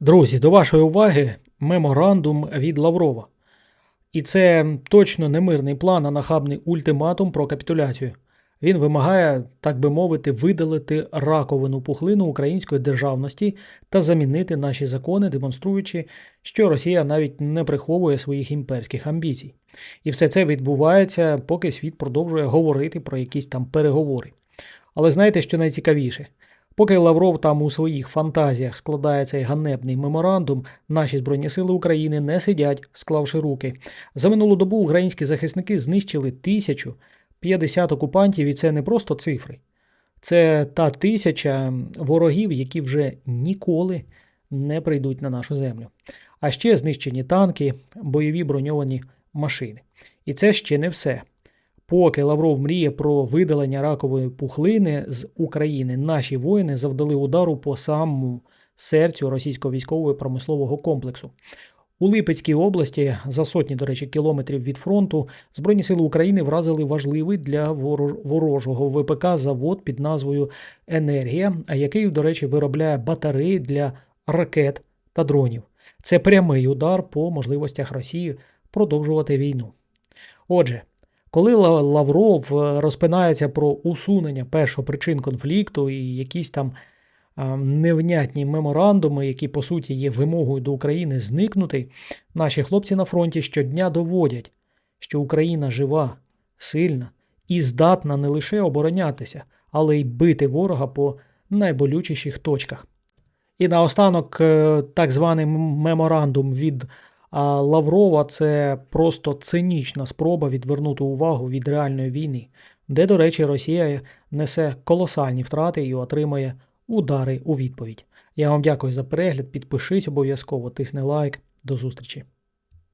Друзі, до вашої уваги меморандум від Лаврова. І це точно не мирний план, а нахабний ультиматум про капітуляцію. Він вимагає, так би мовити, видалити раковину пухлину української державності та замінити наші закони, демонструючи, що Росія навіть не приховує своїх імперських амбіцій. І все це відбувається, поки світ продовжує говорити про якісь там переговори. Але знаєте, що найцікавіше? Поки Лавров там у своїх фантазіях складає цей ганебний меморандум, наші Збройні Сили України не сидять, склавши руки. За минулу добу українські захисники знищили 1050 окупантів, і це не просто цифри. Це та тисяча ворогів, які вже ніколи не прийдуть на нашу землю. А ще знищені танки, бойові броньовані машини. І це ще не все. Поки Лавров мріє про видалення ракової пухлини з України, наші воїни завдали удару по самому серцю російського військового промислового комплексу. У Липецькій області, за сотні, до речі, кілометрів від фронту, Збройні сили України вразили важливий для ворожого ВПК завод під назвою Енергія, який, до речі, виробляє батареї для ракет та дронів. Це прямий удар по можливостях Росії продовжувати війну. Отже, коли Лавров е, розпинається про усунення першопричин конфлікту і якісь там невнятні меморандуми, які по суті є вимогою до України зникнути, наші хлопці на фронті щодня доводять, що Україна жива, сильна і здатна не лише оборонятися, але й бити ворога по найболючіших точках. І наостанок, е, так званий меморандум від а Лаврова це просто цинічна спроба відвернути увагу від реальної війни, де, до речі, Росія несе колосальні втрати і отримає удари у відповідь. Я вам дякую за перегляд. Підпишись обов'язково, тисни лайк. До зустрічі.